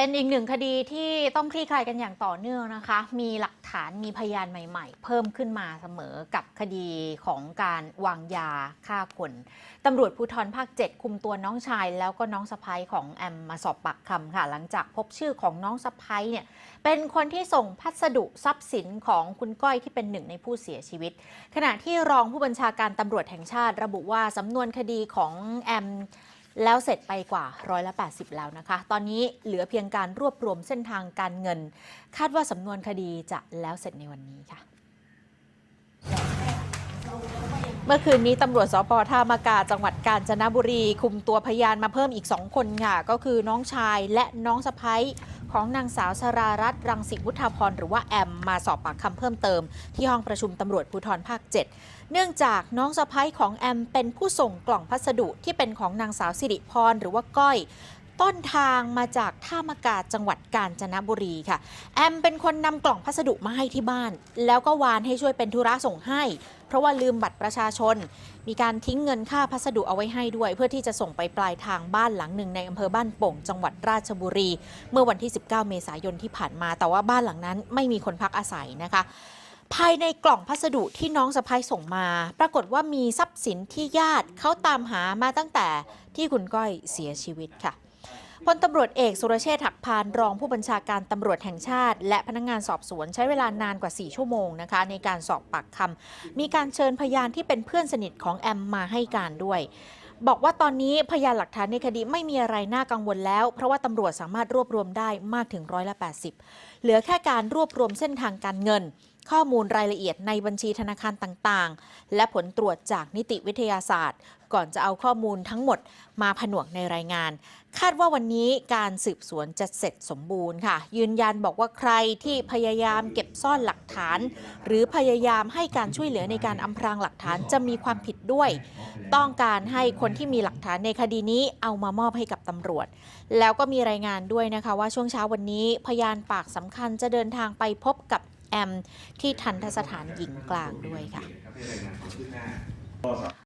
เป็นอีกหนึ่งคดีที่ต้องคลี่คลายกันอย่างต่อเนื่องนะคะ มีหลักฐานมีพยานใหม่ ๆ เพิ่มขึ้นมาเสมอกับคดีของการวางยาฆ่าคนตำรวจภูธรภาค 7 คุมตัวน้องชาย แล้วก็น้องสะพ้ยของแอมมาสอบปากคำค่ะ หลังจากพบชื่อของน้องสะพ้ยเนี่ยเป็นคนที่ส่งพัสดุทรัพย์สินของคุณก้อยที่เป็นหนึ่งในผู้เสียชีวิต ขณะที่รองผู้บัญชาการตำรวจแห่งชาติ ระบุว่าสำนวนคดีของแอม แล้วเสร็จไปกว่าร้อยละ80 แล้วนะคะ ตอนนี้เหลือเพียงการรวบรวมเส้นทางการเงิน คาดว่าสำนวนคดีจะแล้วเสร็จในวันนี้ค่ะ เมื่อคืนนี้ตำรวจสพท่ามากาจังหวัดกาญจนบุรี คุมตัวพยานมาเพิ่มอีก2คนค่ะ ก็คือน้องชายและน้องสะพ้ยของนางสาวสรารัตน์รังสิวุฒาพรหรือว่าแอมมาสอบปากคำเพิ่มเติม ที่ห้องประชุมตำรวจภูธรภาค 7 เนื่องจากน้องสะพ้ยของแอมเป็นผู้ส่งกล่องพัสดุที่เป็นของนางสาวสิริพรหรือว่าก้อย ต้นทางมาจากท่ามากาจังหวัดกาญจนบุรีค่ะ แอมเป็นคนนำกล่องพัสดุมาให้ที่บ้าน แล้วก็วานให้ช่วยเป็นธุระส่งให้ เพราะว่าลืมบัตรประชาชน มีการทิ้งเงินค่าพัสดุเอาไว้ให้ด้วย เพื่อที่จะส่งไปปลายทางบ้านหลังหนึ่งในอำเภอบ้านโป่งจังหวัดราชบุรี เมื่อวันที่ 19 เมษายนที่ผ่านมา แต่ว่าบ้านหลังนั้นไม่มีคนพักอาศัยนะคะภายในกล่องพัสดุที่น้องสะพ้ายส่งมา ปรากฏว่ามีทรัพย์สินที่ญาติเขาตามหามาตั้งแต่ที่คุณก้อยเสียชีวิตค่ะ พลตำรวจเอกสุรเชษฐ์หักพานรองผู้บัญชาการตำรวจแห่งชาติ และพนักงานสอบสวนใช้เวลานานกว่า 4 ชั่วโมงนะคะในการสอบปากคำมีการเชิญพยานที่เป็นเพื่อนสนิทของแอมมาให้การด้วยบอกว่าตอนนี้พยานหลักฐานในคดีไม่มีอะไรน่ากังวลแล้ว เพราะว่าตำรวจสามารถรวบรวมได้มากถึงร้อยละ 80 เหลือแค่การรวบรวมเส้นทางการเงิน ข้อมูลรายละเอียดในบัญชีธนาคารต่างๆ และผลตรวจจากนิติวิทยาศาสตร์ ก่อนจะเอาข้อมูลทั้งหมดมาผนวกในรายงาน คาดว่าวันนี้การสืบสวนจะเสร็จสมบูรณ์ค่ะ ยืนยันบอกว่าใครที่พยายามเก็บซ่อนหลักฐาน หรือพยายามให้การช่วยเหลือในการอำพรางหลักฐานจะมีความผิดด้วย ต้องการให้คนที่มีหลักฐานในคดีนี้เอามามอบให้กับตำรวจ แล้วก็มีรายงานด้วยนะคะว่าช่วงเช้าวันนี้พยานปากสำคัญจะเดินทางไปพบกับ แอมที่ทันทสถานหญิงกลางด้วยค่ะ